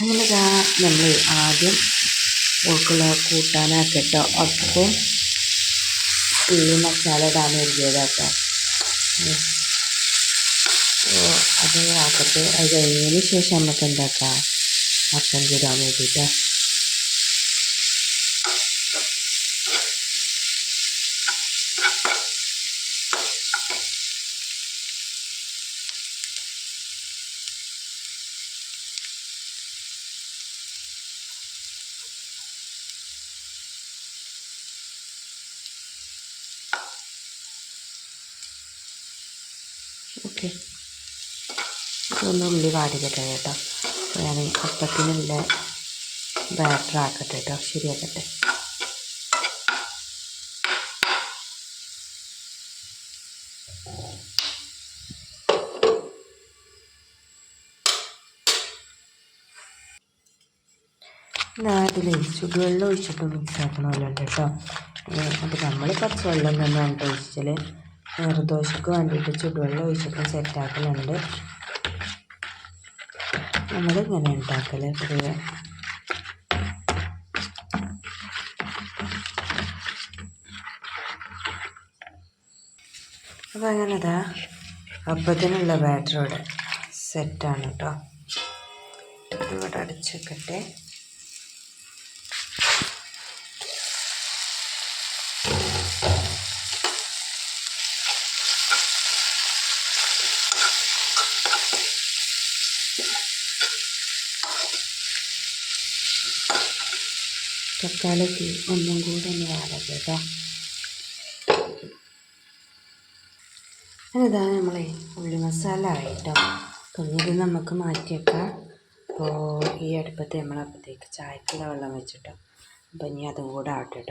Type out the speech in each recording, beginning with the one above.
അങ്ങനെ നമ്മൾ ആദ്യം ഓൾക്കുള്ള കൂട്ടാനാക്കട്ടോ. അപ്പം ഈ മസാല ഇടാൻ എഴുതിയതാട്ടോ. അപ്പോൾ അത് ആക്കട്ടെ. അത് കഴിഞ്ഞതിന് ശേഷം നമുക്ക് എന്താക്കാം? അപ്പം ചൂടാൻ വേണ്ടിയിട്ട് ഓക്കെ. ഒന്ന് ഉള്ളി വാടിക്കട്ടെ കേട്ടോ. ഞാൻ അപ്പത്തിനുള്ള ബാറ്റർ ആക്കട്ടെ കേട്ടോ. ശരിയാക്കട്ടെ. ചുടു ചുടുവെള്ളം ഒഴിച്ചിട്ട് മിക്സ് ആക്കണമല്ലോ കേട്ടോ അപ്പോൾ നമ്മൾ കുറച്ച് വെള്ളം തന്നെ കേട്ടോ ഒഴിച്ചാൽ നീർദോശക്ക് വേണ്ടിയിട്ട് ചുടുവെള്ളം ഒഴിച്ചിട്ട് സെറ്റാക്കലുണ്ട്. നമ്മളിങ്ങനെ ഉണ്ടാക്കൽ പൊതുവെ അപ്പോൾ അങ്ങനെ അതാ അപ്പത്തിനുള്ള ബാറ്റർ സെറ്റാണ് കേട്ടോ ഇവിടെ അടച്ച് തക്കാളിക്ക് ഒന്നും കൂടെ ഒന്ന് വാടക അതാ നമ്മളെ ഉള്ളി മസാല ആയിട്ടോ? തുണിയിൽ നമുക്ക് മാറ്റിയേക്കാം. അപ്പോൾ ഈ അടുപ്പത്ത് നമ്മളപ്പോഴത്തേക്ക് ചായക്കുള്ള വെള്ളം വെച്ചിട്ടോ. അപ്പം ഇനി അതും കൂടെ ആവട്ടെ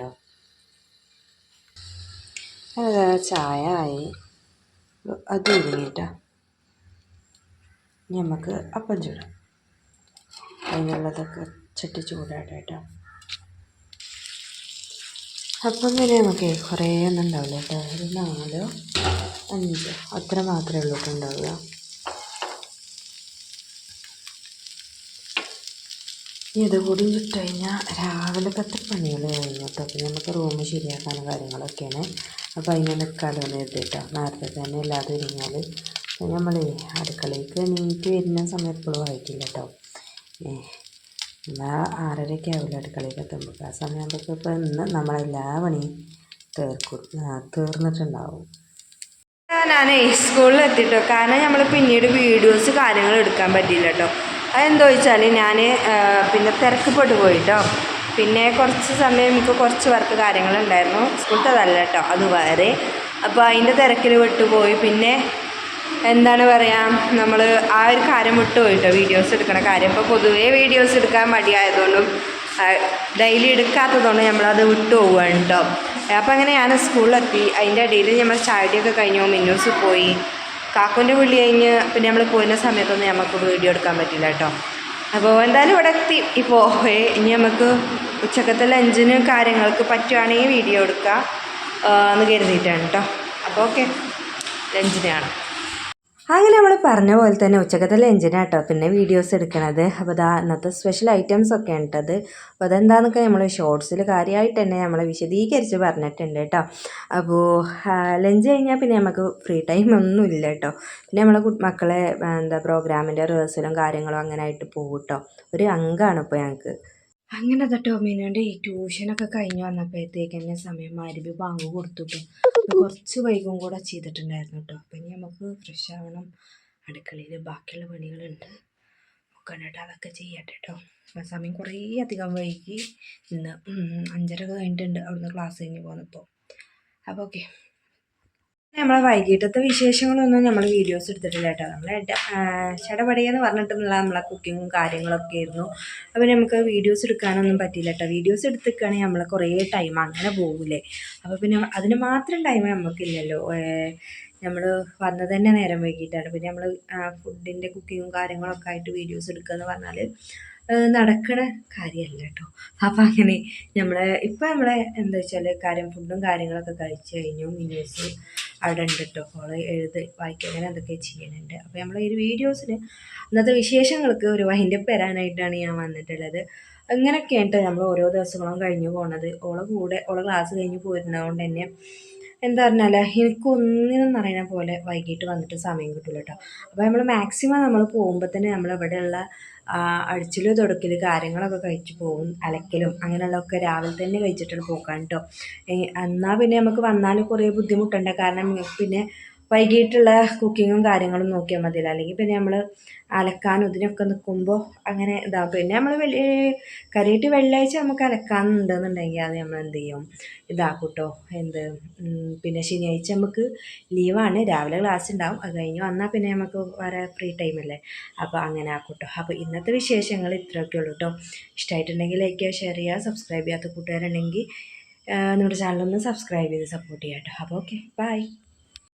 അതാ ചായ ആയി. അത് ഒരുങ്ങിട്ടോ നമുക്ക് അപ്പം ചൂടാം. അതിനുള്ളതൊക്കെ ചട്ടി ചൂടാട്ടെ കേട്ടോ അപ്പം തന്നെ നമുക്ക് കുറേ ഒന്നും ഉണ്ടാവില്ല കേട്ടോ. ഒരു നാലോ അഞ്ചോ അത്ര മാത്രമേ ഉള്ളൂ ഉണ്ടാവുക. ഇനി ഇത് കൂടി ചുട്ട് രാവിലെ രാവിലത്തെ പണികൾ കഴിഞ്ഞു കേട്ടോ. അപ്പം നമുക്ക് റൂം ശരിയാക്കാനും കാര്യങ്ങളൊക്കെയാണ്. അപ്പോൾ അതിനെ നിൽക്കാതെ എഴുതിട്ടോ നേരത്തെ തന്നെ ഇല്ലാതെ കഴിഞ്ഞാൽ നമ്മൾ അടുക്കളയ്ക്ക് നീറ്റ് വരുന്ന സമയം എപ്പോഴും ആയിട്ടില്ല കേട്ടോ. എന്നാൽ ആറരയ്ക്ക് ആവില്ല അടുക്കളയിൽ എത്തുമ്പോൾ ആ സമയമാകുമ്പോഴേക്കും ഇപ്പോൾ ഇന്ന് നമ്മളെല്ലാ പണിയും തീർക്കും. തീർന്നിട്ടുണ്ടാവും. ഞാനേ സ്കൂളിൽ എത്തിട്ടോ കാരണം നമ്മൾ പിന്നീട് വീഡിയോസ് കാര്യങ്ങൾ എടുക്കാൻ പറ്റിയില്ല കേട്ടോ. അതെന്താ വെച്ചാൽ ഞാൻ പിന്നെ തിരക്കപ്പെട്ടു പോയിട്ടോ. പിന്നെ കുറച്ച് സമയം എനിക്ക് കുറച്ച് വർക്ക് കാര്യങ്ങളുണ്ടായിരുന്നു. സ്കൂളത്തെ അതല്ല കേട്ടോ അത് വേറെ. അപ്പോൾ അതിന്റെ തിരക്കിൽ വിട്ടുപോയി പിന്നെ എന്താണ് പറയുക നമ്മൾ ആ ഒരു കാര്യം വിട്ടുപോയിട്ടോ വീഡിയോസ് എടുക്കണ കാര്യം. ഇപ്പോൾ പൊതുവേ വീഡിയോസ് എടുക്കാൻ മടിയായതുകൊണ്ടും ഡെയിലി എടുക്കാത്തതുകൊണ്ട് നമ്മളത് വിട്ടു പോവുകയാണ് കേട്ടോ അപ്പോൾ അങ്ങനെ ഞാൻ സ്കൂളിലെത്തി. അതിന്റെ ഇടയിൽ നമ്മൾ ചാടിയൊക്കെ കഴിഞ്ഞു മിന്നൂസ് പോയി. കാക്കുന്റെ വിളി കഴിഞ്ഞ് പിന്നെ നമ്മൾ പോയിരുന്ന സമയത്തൊന്നും നമുക്ക് വീഡിയോ എടുക്കാൻ പറ്റില്ല കേട്ടോ അപ്പോൾ എന്തായാലും ഇവിടെ എത്തി. ഇപ്പോൾ ഇനി നമുക്ക് ഉച്ചക്കത്തെ ലഞ്ചിന് കാര്യങ്ങൾക്ക് പറ്റുവാണെങ്കിൽ വീഡിയോ എടുക്കാം എന്ന് കരുതിയിട്ടാണ് കേട്ടോ അപ്പോൾ ഓക്കെ. ലഞ്ചിന് കാണാം അങ്ങനെ നമ്മൾ പറഞ്ഞ പോലെ തന്നെ ഉച്ചക്കത്തെ ലഞ്ചിനാട്ടോ പിന്നെ വീഡിയോസ് എടുക്കണത്. അപ്പോൾ അതാ ഇന്നത്തെ സ്പെഷ്യൽ ഐറ്റംസ് ഒക്കെ ഉണ്ടത് അപ്പോൾ അതെന്താണെന്നൊക്കെ നമ്മൾ ഷോർട്സിൽ കാര്യമായിട്ട് തന്നെ നമ്മൾ വിശദീകരിച്ച് പറഞ്ഞിട്ടുണ്ട് കേട്ടോ. അപ്പോൾ ലഞ്ച് കഴിഞ്ഞാൽ പിന്നെ നമുക്ക് ഫ്രീ ടൈം ഒന്നും ഇല്ല കേട്ടോ. പിന്നെ നമ്മളെ മക്കളെ എന്താ പ്രോഗ്രാമിന്റെ റിഹേഴ്സലും കാര്യങ്ങളും അങ്ങനെ ആയിട്ട് പോകും കേട്ടോ. ഒരു അംഗമാണ് ഇപ്പോൾ ഞങ്ങൾക്ക് അങ്ങനെ തട്ടോ മീനുണ്ട് ഈ ട്യൂഷനൊക്കെ കഴിഞ്ഞ് വന്നപ്പോഴത്തേക്ക് തന്നെ സമയം മാരിബി ബാങ്ക് കൊടുത്തു കേട്ടോ കുറച്ച് വൈകും കൂടെ ചെയ്തിട്ടുണ്ടായിരുന്നു കേട്ടോ അപ്പം ഇനി നമുക്ക് ഫ്രഷ് ആവണം. അടുക്കളയിൽ ബാക്കിയുള്ള പണികളുണ്ട്. ഒക്കെ അതൊക്കെ ചെയ്യട്ടെ കേട്ടോ ആ സമയം കുറേ അധികം വൈകി. ഇന്ന് അഞ്ചര കഴിഞ്ഞിട്ടുണ്ട്. അവിടുന്ന് ക്ലാസ് കഴിഞ്ഞ് പോന്നപ്പോൾ അപ്പോൾ ഓക്കെ നമ്മളെ വൈകിട്ടത്തെ വിശേഷങ്ങളൊന്നും നമ്മൾ വീഡിയോസ് എടുത്തിട്ടില്ല കേട്ടോ. നമ്മൾ ചടപടിയെന്ന് പറഞ്ഞിട്ടുള്ള നമ്മളെ കുക്കിങ്ങും കാര്യങ്ങളൊക്കെ ആയിരുന്നു. അപ്പോൾ നമുക്ക് വീഡിയോസ് എടുക്കാനൊന്നും പറ്റിയില്ല കേട്ടോ. വീഡിയോസ് എടുത്തിക്കുകയാണെങ്കിൽ നമ്മളെ കുറേ ടൈം അങ്ങനെ പോകില്ലേ അപ്പോൾ പിന്നെ അതിന് മാത്രം ടൈം നമുക്കില്ലല്ലോ നമ്മൾ വന്നത് തന്നെ നേരം വൈകിട്ടാണ്. പിന്നെ നമ്മൾ ഫുഡിന്റെ കുക്കിങ്ങും കാര്യങ്ങളൊക്കെ ആയിട്ട് വീഡിയോസ് എടുക്കുക എന്ന് പറഞ്ഞാൽ നടക്കണ കാര്യമല്ല കേട്ടോ അപ്പം അങ്ങനെ നമ്മളെ ഇപ്പം നമ്മളെ എന്താ വെച്ചാൽ കാര്യം ഫുഡും കാര്യങ്ങളൊക്കെ കഴിച്ചു കഴിഞ്ഞു മിനിസ് അവിടെ ഉണ്ട് കേട്ടോ ഓൾ എഴുത് വായിക്കുക അങ്ങനെ എന്തൊക്കെ ചെയ്യുന്നുണ്ട് അപ്പോൾ നമ്മൾ ഈ വീഡിയോസിൽ ഇന്നത്തെ വിശേഷങ്ങൾക്ക് ഒരു വൈൻഡപ്പ് വരാനായിട്ടാണ് ഞാൻ വന്നിട്ടുള്ളത്. അങ്ങനെയൊക്കെയാണ് നമ്മൾ ഓരോ ദിവസങ്ങളും കഴിഞ്ഞു പോകുന്നത് ഓളെ കൂടെ ഓളെ ക്ലാസ് കഴിഞ്ഞ് പോയിരുന്നതുകൊണ്ട് തന്നെ എന്താ പറഞ്ഞാൽ എനിക്കൊന്നിനും അറിയണ പോലെ വൈകിട്ട് വന്നിട്ട് സമയം കിട്ടില്ല കേട്ടോ അപ്പോൾ നമ്മൾ മാക്സിമം നമ്മൾ പോകുമ്പോൾ തന്നെ നമ്മൾ ഇവിടെയുള്ള അടിച്ചിൽ തുടക്കൽ കാര്യങ്ങളൊക്കെ കഴിച്ച് പോകും അലക്കലും അങ്ങനെയുള്ളതൊക്കെ രാവിലെ തന്നെ കഴിച്ചിട്ടാണ് പോക്കാൻ കേട്ടോ എന്നാൽ പിന്നെ നമുക്ക് വന്നാലും കുറേ ബുദ്ധിമുട്ടുണ്ട്. കാരണം പിന്നെ വൈകിട്ടുള്ള കുക്കിങ്ങും കാര്യങ്ങളും നോക്കിയാൽ മതി അല്ലെങ്കിൽ പിന്നെ നമ്മൾ അലക്കാനും ഇതിനൊക്കെ നിൽക്കുമ്പോൾ അങ്ങനെ ഇതാ. പിന്നെ നമ്മൾ വലിയ കറിയിട്ട് വെള്ളിയാഴ്ച നമുക്ക് അലക്കാനുണ്ടെന്നുണ്ടെങ്കിൽ അത് നമ്മൾ എന്ത് ചെയ്യും? ഇതാക്കും കേട്ടോ എന്ത് പിന്നെ ശനിയാഴ്ച നമുക്ക് ലീവാണ്. രാവിലെ ക്ലാസ് ഉണ്ടാവും. അത് കഴിഞ്ഞു വന്നാൽ പിന്നെ നമുക്ക് വേറെ ഫ്രീ ടൈമല്ലേ അപ്പോൾ അങ്ങനെ ആക്കും കേട്ടോ അപ്പോൾ ഇന്നത്തെ വിശേഷങ്ങൾ ഇത്രയൊക്കെ ഉള്ളൂ കേട്ടോ ഇഷ്ടമായിട്ടുണ്ടെങ്കിൽ ലൈക്ക് ചെയ്യുക ഷെയർ ചെയ്യുക സബ്സ്ക്രൈബ് ചെയ്യാത്ത കൂട്ടുകാരുണ്ടെങ്കിൽ നമ്മുടെ ചാനലൊന്ന് സബ്സ്ക്രൈബ് ചെയ്ത് സപ്പോർട്ട് ചെയ്യാം കേട്ടോ അപ്പോൾ ഓക്കെ ബൈ